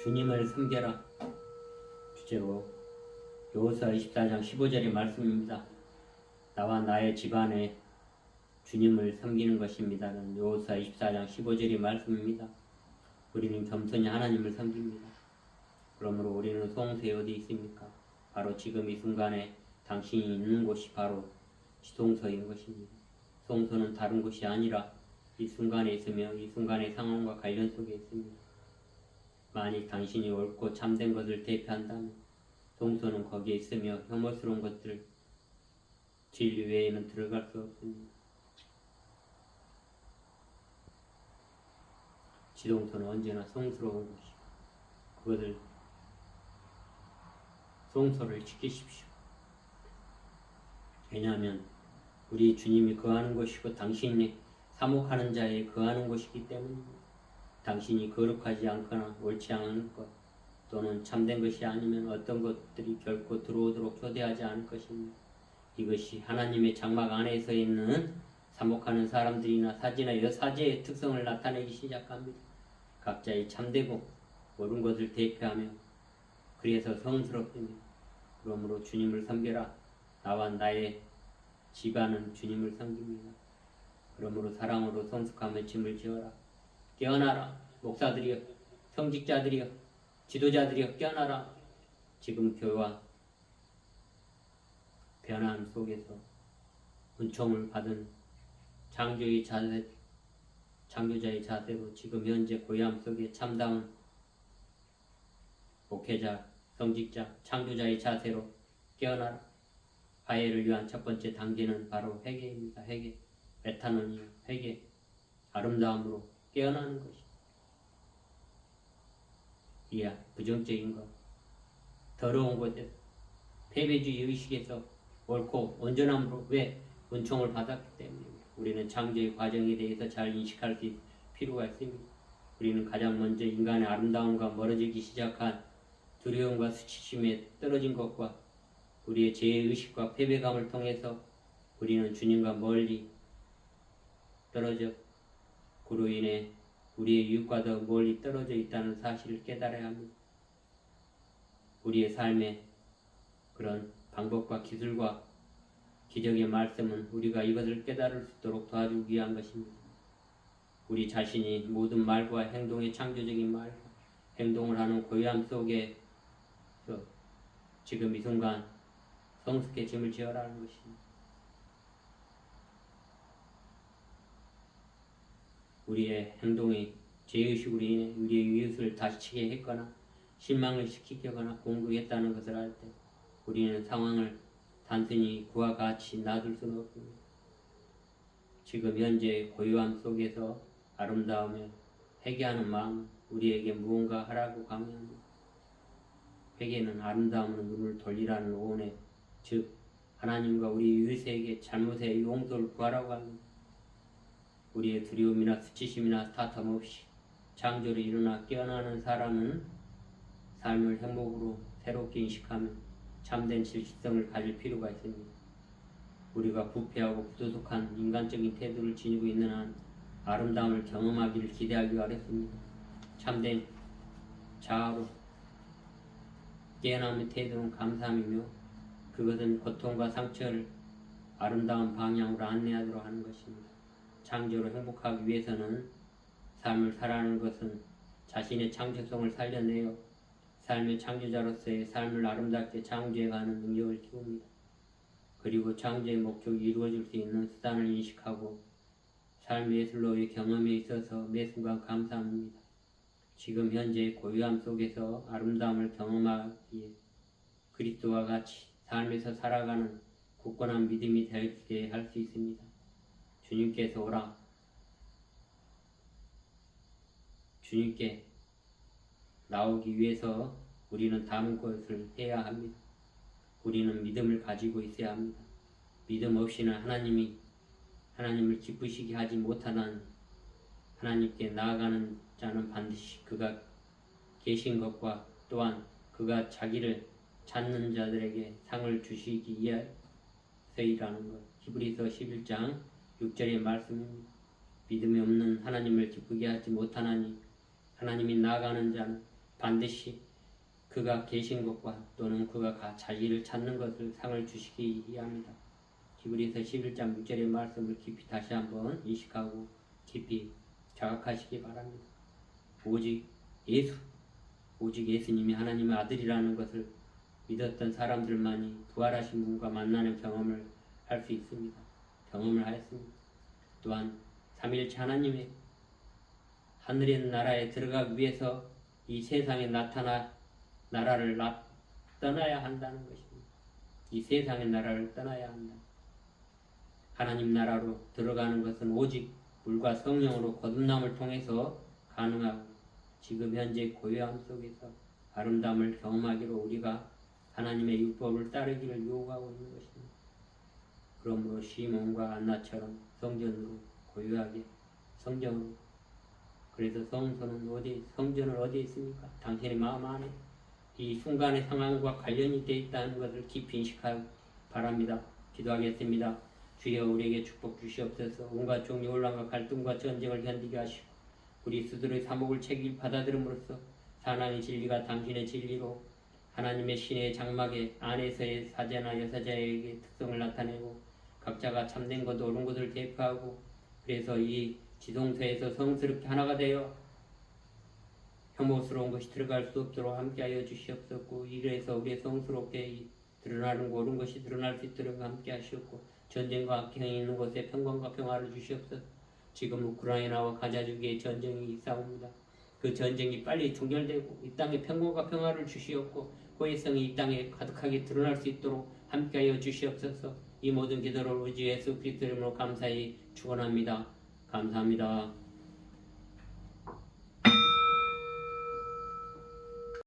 주님을 섬겨라 주제로 요호수아 24장 15절의 말씀입니다. 나와 나의 집안에 주님을 섬기는 것입니다. 요호수아 24장 15절의 말씀입니다. 우리는 겸손히 하나님을 섬깁니다. 그러므로 우리는 송수에 어디 있습니까? 바로 지금 이 순간에 당신이 있는 곳이 바로 지동서인 것입니다. 송수는 다른 곳이 아니라 이 순간에 있으며 이 순간의 상황과 관련 속에 있습니다. 만일 당신이 옳고 참된 것을 대표한다면 동서는 거기에 있으며 혐오스러운 것들 진리 외에는 들어갈 수 없습니다. 지동서는 언제나 성스러운 것이고 그것을 성서를 지키십시오. 왜냐하면 우리 주님이 거하는 곳이고 당신이 사목하는 자에 거하는 곳이기 때문입니다. 당신이 거룩하지 않거나 옳지 않은 것 또는 참된 것이 아니면 어떤 것들이 결코 들어오도록 초대하지 않을 것입니다. 이것이 하나님의 장막 안에서 있는 사목하는 사람들이나 사지나 여사제의 특성을 나타내기 시작합니다. 각자의 참되고 옳은 것을 대표하며 그래서 성스럽습니다. 그러므로 주님을 섬겨라. 나와 나의 집안은 주님을 섬깁니다. 그러므로 사랑으로 성숙하며 짐을 지어라. 깨어나라. 목사들이여, 성직자들이여, 지도자들이여 깨어나라. 지금 교회와 변함 속에서 은총을 받은 창조의 자세, 창조자의 자세로 지금 현재 고향 속에 참다운 목회자, 성직자, 창조자의 자세로 깨어나라. 화해를 위한 첫 번째 단계는 바로 회개입니다. 회개. 메타노니 회개. 아름다움으로 깨어나는 것이. 이야, 부정적인 것. 더러운 곳에서 패배주의 의식에서 옳고 온전함으로 왜 은총을 받았기 때문에 우리는 창조의 과정에 대해서 잘 인식할 수 있- 필요가 있습니다. 우리는 가장 먼저 인간의 아름다움과 멀어지기 시작한 두려움과 수치심에 떨어진 것과 우리의 죄의식과 패배감을 통해서 우리는 주님과 멀리 떨어져 그로 인해 우리의 이웃과 더 멀리 떨어져 있다는 사실을 깨달아야 합니다. 우리의 삶에 그런 방법과 기술과 기적의 말씀은 우리가 이것을 깨달을 수 있도록 도와주기 위한 것입니다. 우리 자신이 모든 말과 행동의 창조적인 말, 행동을 하는 고요함 속에 서 지금 이 순간 성숙해짐을 지어라는 것입니다. 우리의 행동이 죄의식으로 인해 우리의 이웃을 다치게 했거나 실망을 시키거나 공격했다는 것을 알 때 우리는 상황을 단순히 그와 같이 놔둘 수는 없습니다. 지금 현재 고요함 속에서 아름다우며 회개하는 마음 우리에게 무언가 하라고 강요합니다. 회개는 아름다움으로 눈을 돌리라는 오온에 즉 하나님과 우리 이웃에게 잘못의 용서를 구하라고 합니다. 우리의 두려움이나 수치심이나 다툼 없이 창조로 일어나 깨어나는 사람은 삶을 행복으로 새롭게 인식하며 참된 질성을 가질 필요가 있습니다. 우리가 부패하고 부도덕한 인간적인 태도를 지니고 있는 한 아름다움을 경험하기를 기대하기 어렵습니다. 참된 자아로 깨어남의 태도는 감사함이며 그것은 고통과 상처를 아름다운 방향으로 안내하도록 하는 것입니다. 창조로 행복하기 위해서는 삶을 살아가는 것은 자신의 창조성을 살려내어 삶의 창조자로서의 삶을 아름답게 창조해가는 능력을 키웁니다. 그리고 창조의 목적이 이루어질 수 있는 수단을 인식하고 삶의 예술로의 경험에 있어서 매 순간 감사합니다. 지금 현재 고요함 속에서 아름다움을 경험하기에 그리스도와 같이 삶에서 살아가는 굳건한 믿음이 되게 할 수 있습니다. 주님께서 오라. 주님께 나오기 위해서 우리는 다음 것을 해야 합니다. 우리는 믿음을 가지고 있어야 합니다. 믿음 없이는 하나님이 하나님을 기쁘시게 하지 못하는 하나님께 나아가는 자는 반드시 그가 계신 것과 또한 그가 자기를 찾는 자들에게 상을 주시기 위해서이라는 것. 히브리서 11장 6절의 말씀입니다. 믿음이 없는 하나님을 기쁘게 하지 못하나니 하나님이 나아가는 자는 반드시 그가 계신 것과 또는 그가 가- 자기를 찾는 것을 상을 주시기 합니다. 히브리서 11장 6절의 말씀을 깊이 다시 한번 인식하고 깊이 자각하시기 바랍니다. 오직 예수, 오직 예수님이 하나님의 아들이라는 것을 믿었던 사람들만이 부활하신 분과 만나는 경험을 할 수 있습니다. 경험을 하였습니다. 또한 삼일체 하나님의 하늘의 나라에 들어가기 위해서 이 세상에 나타나 나라를 나, 떠나야 한다는 것입니다. 이 세상의 나라를 떠나야 한다. 하나님 나라로 들어가는 것은 오직 물과 성령으로 거듭남을 통해서 가능하고 지금 현재 고요함 속에서 아름다움을 경험하기로 우리가 하나님의 율법을 따르기를 요구하고 있는 것입니다. 그러므로 시몬과 안나처럼 성전으로 고요하게 성전으로 그래서 성소는 어디 성전은 어디에 있습니까? 당신의 마음 안에 이 순간의 상황과 관련이 되어 있다는 것을 깊이 인식하기 바랍니다. 기도하겠습니다. 주여 우리에게 축복 주시옵소서 온갖 종류 혼란과 갈등과 전쟁을 견디게 하시고 우리 스스로의 사목을 책임 받아들임으로써 하나님의 진리가 당신의 진리로 하나님의 신의 장막의 안에서의 사제나 여사자에게 특성을 나타내고 각자가 참된 것 옳은 것을 대표하고 그래서 이 지성소에서 성스럽게 하나가 되어 혐오스러운 것이 들어갈 수 없도록 함께하여 주시옵소서. 이래서 우리의 성스럽게 이 드러나는 옳은 것이 드러날 수 있도록 함께 하시옵고 전쟁과 악행이 있는 곳에 평강과 평화를 주시옵소서. 지금 우크라이나와 가자주기의 전쟁이 있사옵니다. 그 전쟁이 빨리 종결되고 이 땅에 평강과 평화를 주시옵고 호혜성이 이 땅에 가득하게 드러날 수 있도록 함께하여 주시옵소서 이 모든 기도를 우주 예수 그리스도 이름으로 감사히 축원합니다. 감사합니다